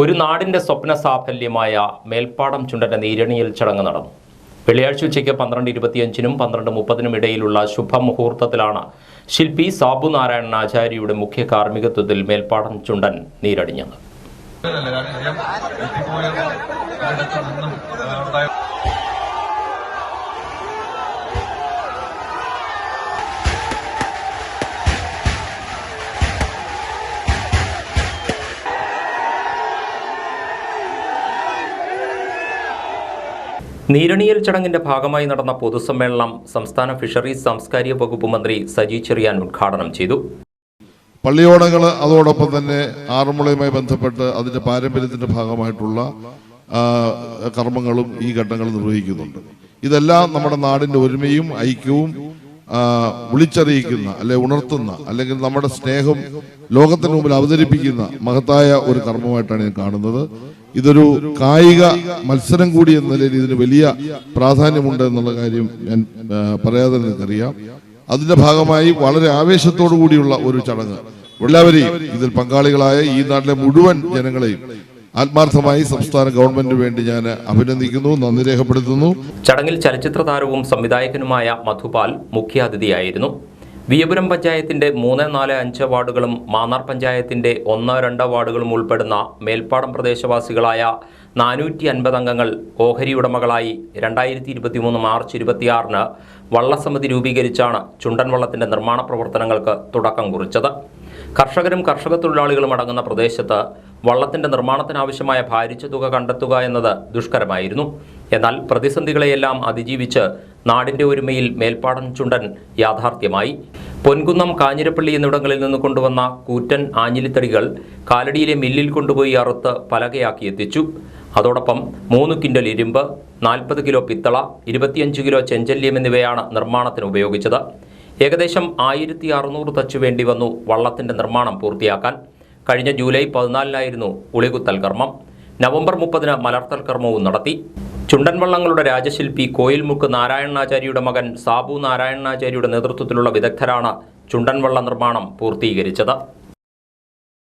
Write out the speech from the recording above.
ഒരു നാടിന്റെ സ്വപ്ന സാഫല്യമായ മേൽപ്പാടം ചുണ്ടന്റെ നീരണിയിൽ ചടങ്ങ് നടന്നു. വെള്ളിയാഴ്ച ഉച്ചയ്ക്ക് പന്ത്രണ്ട് ഇരുപത്തിയഞ്ചിനും പന്ത്രണ്ട് മുപ്പതിനും ഇടയിലുള്ള ശുഭമുഹൂർത്തത്തിലാണ് ശില്പി സാബു നാരായണൻ ആചാര്യയുടെ മുഖ്യ കാർമ്മികത്വത്തിൽ മേൽപ്പാടം ചുണ്ടൻ നീരണിഞ്ഞത് നീരണിയൽ ചടങ്ങിന്റെ ഭാഗമായി നടന്ന പൊതുസമ്മേളനം സംസ്ഥാന ഫിഷറീസ് സാംസ്കാരിക വകുപ്പ് മന്ത്രി സജി ചെറിയാൻ ഉദ്ഘാടനം ചെയ്തു. പള്ളിയോടങ്ങൾ അതോടൊപ്പം തന്നെ ആറന്മുളയുമായി ബന്ധപ്പെട്ട് അതിന്റെ പാരമ്പര്യത്തിന്റെ ഭാഗമായിട്ടുള്ള കർമ്മങ്ങളും ഈ ഘട്ടങ്ങൾ നിർവഹിക്കുന്നുണ്ട്. ഇതെല്ലാം നമ്മുടെ നാടിന്റെ ഒരുമയും ഐക്യവും വിളിച്ചറിയിക്കുന്ന അല്ലെ ഉണർത്തുന്ന അല്ലെങ്കിൽ നമ്മുടെ സ്നേഹം ലോകത്തിന് മുമ്പിൽ അവതരിപ്പിക്കുന്ന മഹത്തായ ഒരു കർമ്മമായിട്ടാണ് ഞാൻ കാണുന്നത്. ഇതൊരു കായിക മത്സരം കൂടി എന്ന നിലയിൽ ഇതിന് വലിയ പ്രാധാന്യമുണ്ട് എന്നുള്ള കാര്യം ഞാൻ പറയാതെ നിങ്ങൾക്കറിയാം. അതിന്റെ ഭാഗമായി വളരെ ആവേശത്തോടു കൂടിയുള്ള ഒരു ചടങ്ങ്. എല്ലാവരെയും ഇതിൽ പങ്കാളികളായ ഈ നാട്ടിലെ മുഴുവൻ ജനങ്ങളെയും ആത്മാർത്ഥമായി സംസ്ഥാന ഗവൺമെന്റിന് വേണ്ടി ഞാൻ അഭിനന്ദിക്കുന്നു നന്ദി രേഖപ്പെടുത്തുന്നു. ചടങ്ങിൽ ചലച്ചിത്ര താരവും സംവിധായകനുമായ മധുപാൽ മുഖ്യാതിഥിയായിരുന്നു. വിയപുരം പഞ്ചായത്തിന്റെ മൂന്ന് നാല് അഞ്ച് വാർഡുകളും മാന്നാർ പഞ്ചായത്തിന്റെ ഒന്ന് രണ്ട് വാർഡുകളും ഉൾപ്പെടുന്ന മേൽപ്പാടം പ്രദേശവാസികളായ നാനൂറ്റി അൻപത് അംഗങ്ങൾ ഓഹരി ഉടമകളായി രണ്ടായിരത്തി ഇരുപത്തിമൂന്ന് മാർച്ച് ഇരുപത്തിയാറിന് വള്ളസമിതി രൂപീകരിച്ചാണ് ചുണ്ടൻ വള്ളത്തിന്റെ നിർമ്മാണ പ്രവർത്തനങ്ങൾക്ക് തുടക്കം കുറിച്ചത്. കർഷകരും കർഷക തൊഴിലാളികളും അടങ്ങുന്ന പ്രദേശത്ത് വള്ളത്തിന്റെ നിർമ്മാണത്തിനാവശ്യമായ ഭാരിച്ച തുക കണ്ടെത്തുക എന്നത് ദുഷ്കരമായിരുന്നു. എന്നാൽ പ്രതിസന്ധികളെയെല്ലാം അതിജീവിച്ച് നാടിന്റെ ഒരുമയിൽ മേൽപ്പാടൻ ചുണ്ടൻ യാഥാർത്ഥ്യമായി. പൊൻകുന്നം കാഞ്ഞിരപ്പള്ളി എന്നിവിടങ്ങളിൽ നിന്ന് കൊണ്ടുവന്ന കൂറ്റൻ ആഞ്ഞിലിത്തടികൾ കാലടിയിലെ മില്ലിൽ കൊണ്ടുപോയി അറുത്ത് പലകയാക്കി എത്തിച്ചു. അതോടൊപ്പം മൂന്ന് കിൻഡൽ ഇരുമ്പ് നാൽപ്പത് കിലോ പിത്തള ഇരുപത്തിയഞ്ച് കിലോ ചെഞ്ചല്യം എന്നിവയാണ് നിർമ്മാണത്തിന് ഉപയോഗിച്ചത്. ഏകദേശം ആയിരത്തി അറുന്നൂറ് തച്ച് വേണ്ടി വന്നു വള്ളത്തിന്റെ നിർമ്മാണം പൂർത്തിയാക്കാൻ. കഴിഞ്ഞ ജൂലൈ പതിനാലിനായിരുന്നു ഉളികുത്തൽ കർമ്മം. നവംബർ മുപ്പതിന് മലർത്തൽ കർമ്മവും നടത്തി. ചുണ്ടൻ വള്ളങ്ങളുടെ രാജശില്പി കോയിൽമുക്ക് നാരായണാചാര്യയുടെ മകൻ സാബു നാരായണാചാര്യയുടെ നേതൃത്വത്തിലുള്ള വിദഗ്ധരാണ് ചുണ്ടൻവള്ള നിർമ്മാണം പൂർത്തീകരിച്ചത്.